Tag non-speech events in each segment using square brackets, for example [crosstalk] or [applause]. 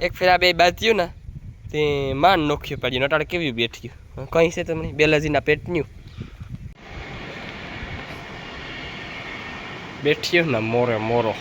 એક ફેર આ બે બાજ્યું ને તે માન નોખ્યું પડ્યું નટાળ કેવી બેઠ્યું કઈ છે તમને? બેલાજીના પેટન્યું બેઠ્યું ને મોરે મોરો.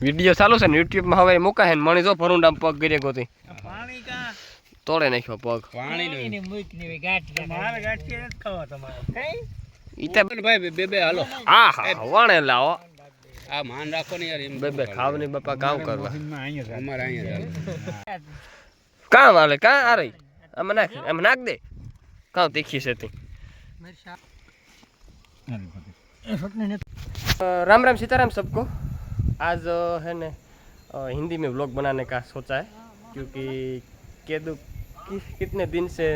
વીડિયો ચાલુ છે ને યુટ્યુબમાં હવે મૂકાય ને મણી જો ભરુંડા પગ ગીરે ગોતી તોડે નાખ્યો પગ. પાણી ભાઈ બે બે હાલો. હા હા. વણે લાવો આ માન રાખો ને યાર એમ બે બે ખાવની બાપા કામ કરવા અમારે અહીંયા ચાલે. કામ હાલે કાં આ રહી આમાં નાખ આમાં નાખ દે કામ તીખી છે તી अ, राम राम सीताराम सबको आज अ, है ने अ, हिंदी में व्लॉग बनाने का सोचा है क्योंकि केदु कि, कितने दिन से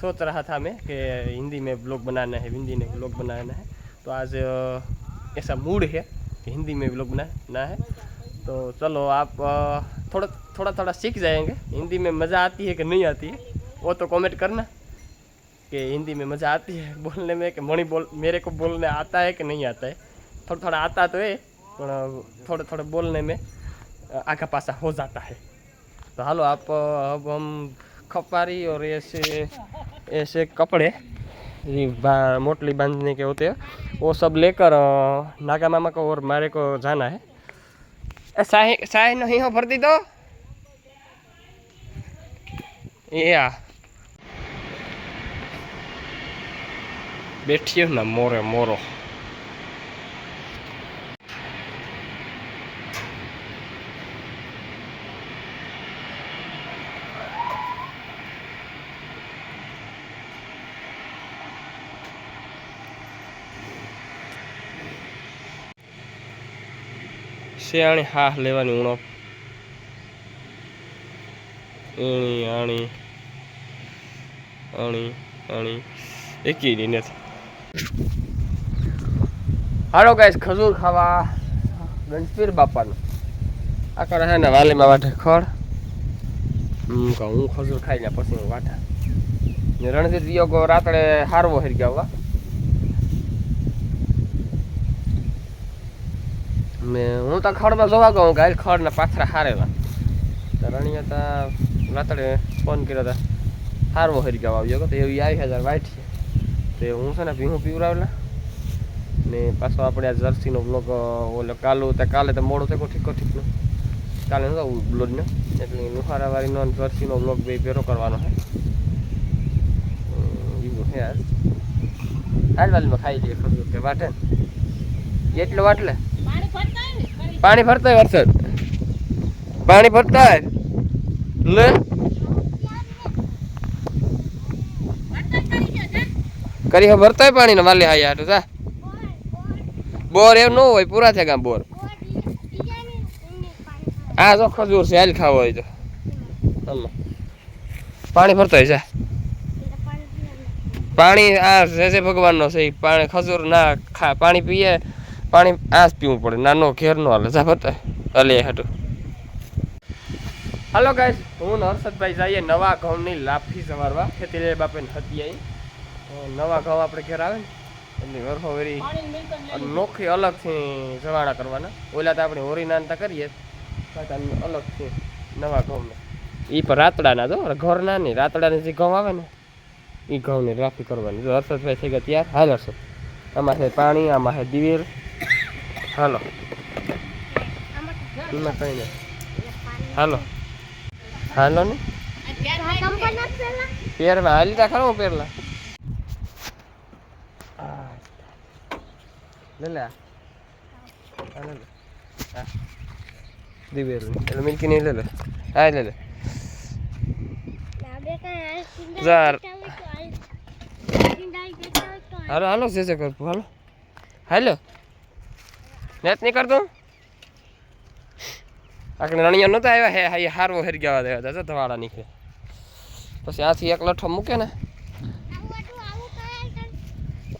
सोच रहा था मैं कि हिंदी में व्लॉग बनाना है हिंदी में व्लॉग बनाना है तो आज अ, ऐसा मूड है कि हिंदी में व्लॉग बनाना है। तो चलो आप थोड़ा थोड़ा थोड़ा सीख जाएँगे। हिंदी में मज़ा आती है कि नहीं आती है? वो तो कमेंट करना कि हिंदी में मज़ा आती है बोलने में कि मणि बोल, मेरे को बोलने आता है कि नहीं आता है? थोड़ा थोड़ा आता तो है पर थोड़े थोड़े बोलने में आखा पासा हो जाता है। तो हलो आप अब हम खपारी और ऐसे ऐसे कपड़े बा- मोटली बांधने के होते हैं वो सब लेकर अ, नागा मामा को और मारे को जाना है ए, साही साही नहीं हो भर दी दो ये आ બેઠ્યો ને મોરે મોરો શિયાળી, હા, લેવાની ઉણપ. એણી, આણી અણી અણી એકી નથી. હાલો ગાઈસ, ખજૂર ખાવા ગણપીર બાપાનું. આ કરે ને, વાલીમાં વાટે ખડ હમ, કહું હું ખજૂર ખાઈને પછી હું વાટા ને રણજીત યોગો રાત્રે હારવો હેર ગયા ને હું તો ખડમાં જોવા ગયો ગાય ખડના પાથરા હારેલા. તો રણીએ તો રાતડે ફોન કર્યો હતા હારવો હરી ગયો આવ્યો. તો એવી આવી હજાર વાઈટ છે. તે હું છે ને ભીહું પીવરાવેલા ને પાછો આપણે આ જર્સીનો બ્લોગ ઓલો કાલુ તે કાલે તો મોડું થયો, ઠીકો ઠીકનો. કાલે નતો બ્લોગને એટલે લુહારાવાળીનો જર્સીનો બ્લોગ બે ભેરો કરવાનો છે. એવું છે યાર. હાલ વાલીમાં ખાઈ લઈએ ખબર કે વાટે એટલો વાટલે? પાણી ફરતા હોય વરસાદ. પાણી ફરતા હોય? લે. કરી ભરતા હોય પાણી ને વાલે હા યાર જા. બોર એમ ન હોય પૂરા થયા ગામ બોર. આ જો ખજૂર છે હાલ ખાવો હોય તો. પાણી ફરતો હોય છે પાણી આ જે ભગવાનનો છે પાણી ખજૂર ના ખા પાણી પીએ પાણી આસ પીવું પડે. નાનો ઘેર નો હાલે. જા ભરતા હાલે હાલો ગાઈસ હું હર્ષદભાઈ જઈએ નવા ઘઉંની લાફી સવારવા ખેતી લે બાપે હતી આવી નવા ઘઉં આપણે ઘેર આવે ને, એમની વરફો વેરી નોખી અલગથી જવાડા કરવાના. ઓલા તો આપણે હોરી નાનતા કરીએ અલગથી નવા ઘઉંને. એ પણ રાતડાના જો ઘરના નહીં રાતડાની જે ઘઉં આવે ને એ ઘઉંની લાફી કરવાની. જો હર્ષદભાઈ થઈ ગયા ત્યાર, હાલ હર્ષદ. આમાં પાણી, આમાં છે દિવેલ હાલો. ના કઈ નહીં હાલો. હાલો ને? પહેરવા. હાલી તા ખરો પહેરલા. લે લે લે લે. આ. દિવેલ એટલે મિલ્કી નહીં લે લે. આ લે લે. जार. હાલો હાલો કર હાલો. હાલો. નેટ નહીં કરતો આકડે રણિયા નહોતા આવ્યા હે હા હારવો હેર ગયા દેવા હતા ધવાડા નીકળે પછી આથી એક લઠ્ઠો મૂકે ને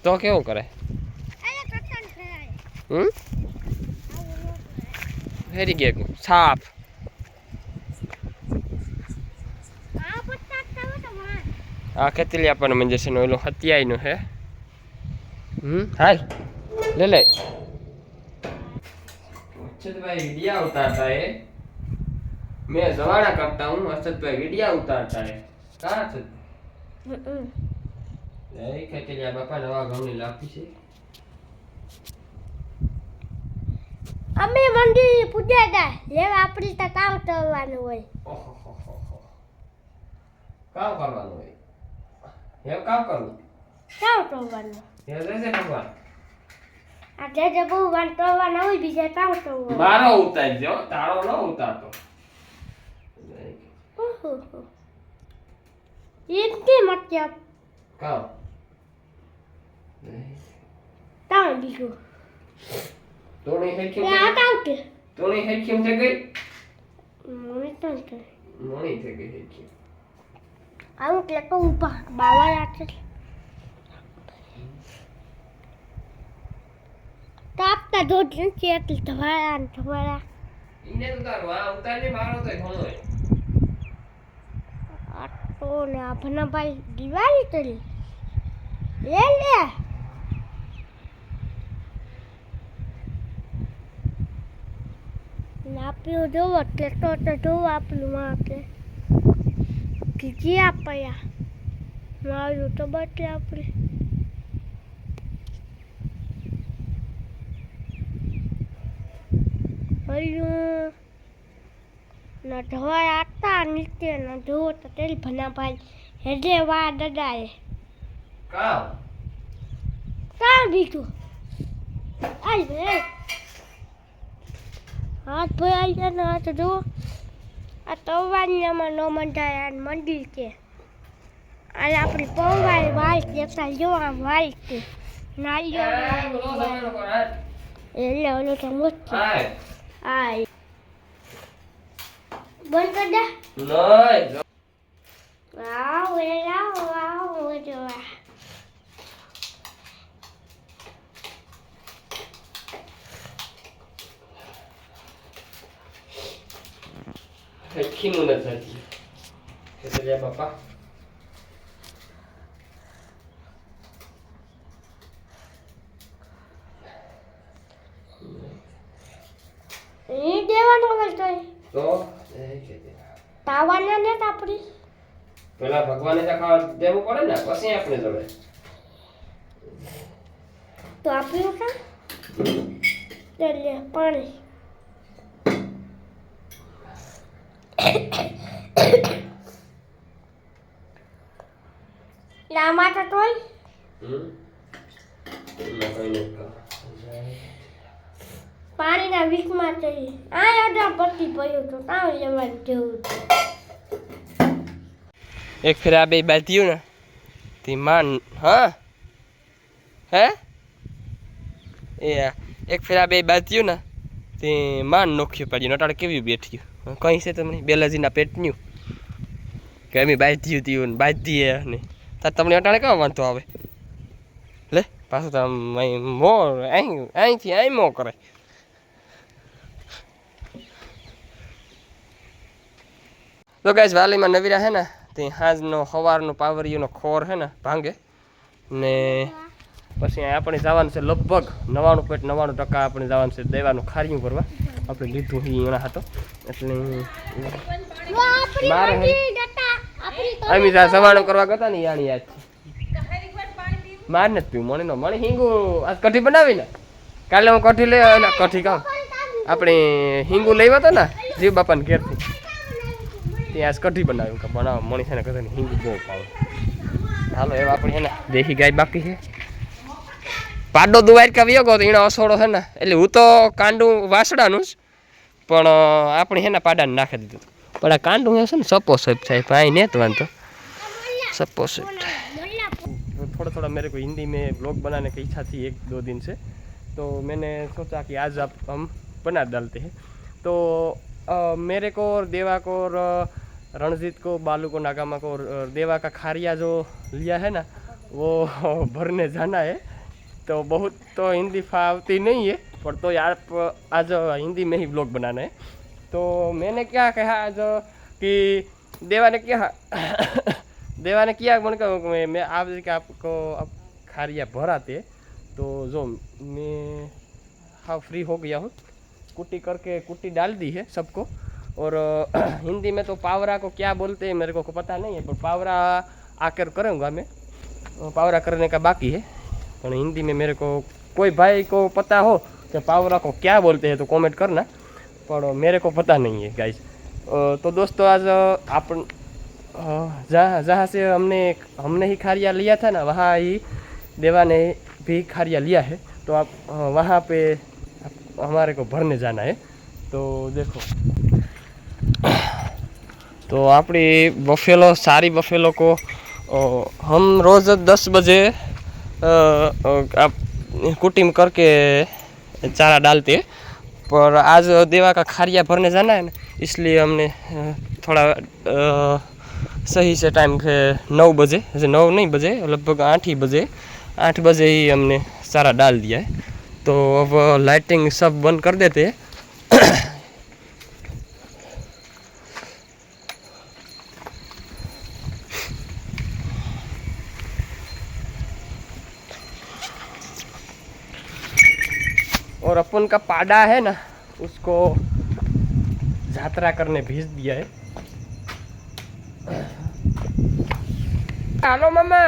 તો કેવું કરે હમ હેરી ગયા સાપ આ ખેતલી આપણને મંજે છે ને ઓલું હત્યાઈનું હે હમ હાલ લે લે અક્ષતભાઈ વિડિયા ઉતારતા એ મેં જવાડા કરતા હું અક્ષતભાઈ વિડિયા ઉતારતા એ કા અક્ષત એ ખેતલિયા બાપા નવા ઘઉંની લાપી છે. અમે મંડી પૂજા હતા. લેવા આપણી તો કામ કરવાનું હોય. કામ કરવાનું હોય? હે કામ કરવું? કામ કરવાનું. હે જય જય આ જે જે બહુ વાન કરવાના હોય બીજા કામ તો મારો ઉતારજો તારો ન ઉતારતો. એક કે મતલબ કા કામ બીજું. તોણી એ આ કામ કે. તોણી હેઠી થઈ ગઈ? મોણી તો કે મોણી થઈ ગઈ હેઠી આવું એટલે તો ઊભા બાવા રાખે તાપતા દોઢ નથી એટલે ધવાળા ને ધવાળા ઇને તો તારું આ ઉતારને મારો તો ઘણો આટો ને આ ભનાભાઈ દિવાળી કરી. લે લે. ને આપ્યું જોવો એટલે તો તો જોવો આપણું માટે કીજી આપ્યા. મારું તો બટલે આપણે હયું ના ધોવા આતા નીચે ના ધોવો તો તેલ ભનાભાઈ હેડે વા દડાએ કામ કાં બીજું આઈ બે હાથ ભરાઈ ગયા ને હાથ ધોવો આ તવાનિયામાં નો મંડાય આ મંદિર છે આ આપણી પૌવાય વાલ દેખતા જો આમ વાલ છે સમયનો એટલે ઓલો તો મોટી હાલ. આ બંધ કર દે નહીં. વાવ વેલા વાવ જોવા હેઠીનું નથી થતી ખેતરિયા બાપા એ દેવાનો હોય તો તો એ ખેતરિયા. તાવાના ને આપણી પેલા ભગવાને તો ખાવા દેવું પડે ને પછી આપણે જોડે તો આપણે કા એટલે પાણી. લામા તો તોલ પાણીના વીકમાં જઈએ આ યાદ પટ્ટી પડ્યું તો તાવ જવા જેવું એક ફેર આ બે બાંધ્યું ને, તે માન, હા? હે? એ એક ફેર આ બે બાંધ્યું ને, તે માન નોખ્યું પડ્યું નટાળ કેવી બેઠ્યું કઈ છે તમને? બેલાજીના પેટન્યું કે અમે બાંધ્યું ત્યું ને, બાંધીએ ને. તાર તમને અટાણે કયો વાંધો આવે? લે, પાછું તો આમ અહીં મો અહીં, અહીંથી અહીં મો કરે. તો ગાઈસ વાલીમાં નવીરા હે ને તે સાંજનો સવારનો પાવરિયોનો ખોર છે ને ભાંગે. ને પછી આપણે જવાનું છે લગભગ નવાણું પોઈન્ટ નવ્વાણું ટકા આપણે જવાનું છે દેવાનું ખારિયું ભરવા. આપણે લીધું એ એના હતો એટલે અમે જ્યાં સવાણું કરવા ગયા ને યાણી યાદ માર નથી પીવું મણી નો મણી હિંગુ. આ કઢી બનાવી ને કાલે હું કઢી લઈ કઠી કામ. આપણે હિંગુ લઈ તો ને જીવ બાપાને ઘેરથી. ત્યાં આજ કઢી બનાવ્યું કે બનાવો મણી છે ને કદાચ હિંગુ બહુ પાવે હાલો એવા આપણે છે ને દેશી ગાય બાકી છે પાડો દુવાઈ કા વિયો ગયો તો એનો અસોડો છે ને એટલે હું તો કાંડું વાસડાનું જ પણ આપણે છે ને પાડાને નાખી દીધું પણ આ કાંડું છે ને સપો સપ થાય ભાઈ ને તો વાંધો सपो से थोड़ा थोड़ा मेरे को हिंदी में ब्लॉग बनाने की इच्छा थी एक दो दिन से तो मैंने सोचा कि आज आप हम बना डालते हैं तो अ, मेरे को और देवा को और रणजीत को, बालू को, नागामा को और देवा का खारिया जो लिया है ना, वो [laughs] भरने जाना है। तो बहुत तो हिंदी फावती नहीं है, पर तो यार आज हिंदी में ही ब्लॉग बनाना है। तो मैंने क्या कहा आज कि देवा ने क्या, [coughs] देवा ने किया मैंने कहा मैं- मैं आप कि आपको अब खारिया भराते तो जो मैं हाँ फ्री हो गया हूँ। कुटी करके कुटी डाल दी है सबको। और, [clears throat] हिंदी में तो पावरा को क्या बोलते हैं मेरे को पता नहीं है, पर पावरा आकर करूँगा मैं। पावरा करने का बाकी है। पर हिंदी में मेरे को कोई भाई को पता हो कि पावरा को क्या बोलते हैं तो कमेंट करना, पर मेरे को पता नहीं है गाइस तो दोस्तों, आज आप जहाँ जहाँ से हमने हमने ही खारिया लिया था ना, वहाँ ही देवा ने भी खारिया लिया है। तो आप वहाँ पे हमारे को भरने जाना है। तो देखो। तो आपकी बफेलो सारी बफेलो को हम रोज़ दस बजे आप कुटिंग करके चारा डालते हैं। पर आज देवा का खारिया भरने जाना है ना इसलिए हमने थोड़ा आ, सही से टाइम के नौ बजे नौ नहीं बजे लगभग आठ ही बजे आठ बजे ही हमने सारा डाल दिया है। तो अब लाइटिंग सब बंद कर देते और अपन का पाडा है ना, उसको यात्रा करने भेज दिया है। हेलो मामा।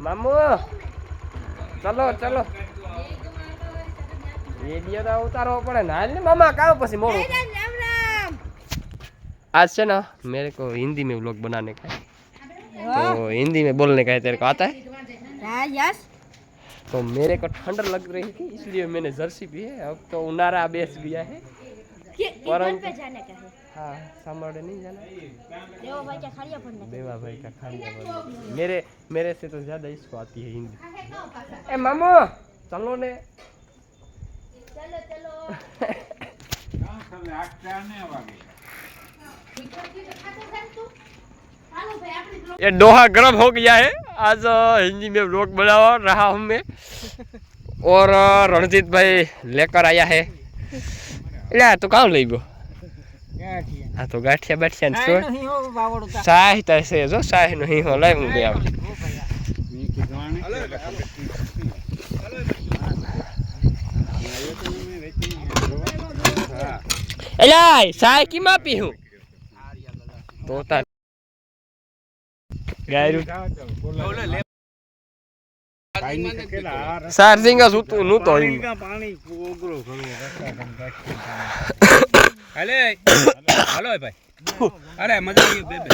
मामू। ચલો ચલો વિડીયો તો ઉતારવો પડે ને હાલ ને મામા કામ પછી મોડું आज से ना मेरे को हिंदी में व्लॉग बनाने का है तो हिंदी में बोलने का है तेरे को आता है यस तो मेरे को ठंड लग रही थी इसलिए मैंने जर्सी भी है अब तो उनारा बेच दिया है परंतु- पे जाने का हाँ, देवा भाई का खालिया पढ़ना मेरे मेरे से तो ज़्यादा इसको आती है हिंदी। ए मामो! चलो ने। चलो चलो। ये डोहा गर्म हो गया है। आज हिंदी में ब्लॉग बना रहा हूँ मैं। और रणजीत भाई लेकर आया है। ले तो कहाँ ले गो આ તો ગાંઠિયા બાઠિયા ને છોડ હો સાહ થાય જો સાહ નો હિંહો લાવ હું આવે એલા સાહ કેમ આપી હું તો ગાયરું તો પાણી ઓગળો ઘણો હાલે. હાલો ભાઈ. અરે મજા આવી બે બે.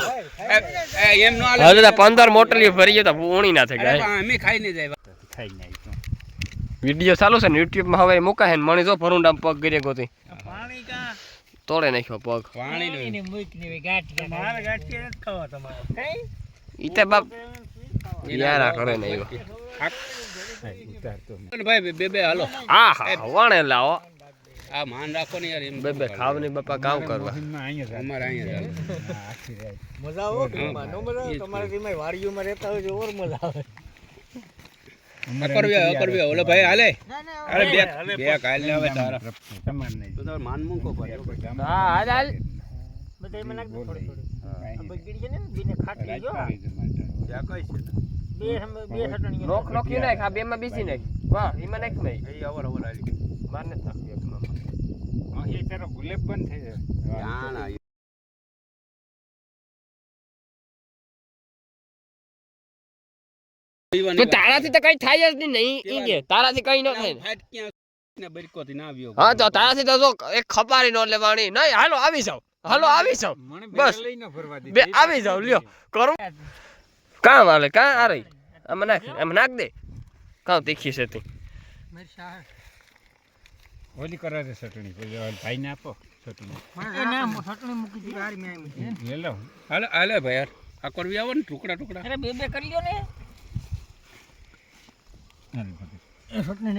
એ, એ, એમ નો હાલે. હજુ તો પંદર મોટલી ભરીએ જતા પૂણી ના થાય અરે ગાય. અમે ખાઈ નહીં જાય. ખાઈ નાખ્યું વિડિયો ચાલુ છે ને યુટ્યુબમાં હવે મુકાય ને મણી જો ભરુંડામ પગ ગીરે ગોતી. પાણી કા? તોડે નાખ્યો પગ. પાણી ને. ની ને ની કે મારે ગાંઠિયા કે ખાવા તમારે? કઈ? ઈ તે બાપ યારા કરે ને એવો ભાઈ બે- બે બે હાલો. હા હા વણે લાવો. આ માન રાખો ને યાર એમ બે બે ખાવની બાપા કામ કરવા. અમારે અહીંયા મજા આવો કે માં નો મજા તમારે તેમાં વાડીઓમાં રહેતા હોય ઓર મજા આવે. અકરવે અકરવે ઓલે ભાઈ હાલે. અરે બે બે કાલ ને આવે તારા. તો તારે માન મૂકો પર હા હાલ હાલ. બધા મને નાખ થોડી થોડી. આ બગડી છે ને બીને ખાટી જો. ત્યાં કઈ છે. બે હમ- બે ચટણીઓ રોક નોખી નાખ આ બે માં બીજી નાખ. વાહ એમાં નાખ નહીં. એ અવર અવર આલી મારને થાકી ના તો તારાથી તો કઈ થાય જ નહીં ઈ કે તારાથી કઈ ન થાય. ને. ફાટ ક્યાં ને બરકોથી ના આવ્યો હા તો તારાથી તો જો એક ખપારી નો લેવાની. નહીં હાલો આવી જાવ. હાલો આવી જાવ. બસ. બે આવી જાવ લ્યો. કરું. કામ હાલે કાં આ રહી? આમાં નાખ આમાં નાખ દે. કાં તીખી છે તી? ઓલી કરા છે ચટણી. ભાઈ ને આપો ચટણી. ચટણી મૂકી દીધી. હારી મેં લે લો હાલે. હાલે ભાઈ યાર આ કરવી આવો ને ટુકડા ટુકડા. અરે બે બે કરી લ્યો ને. ચટણી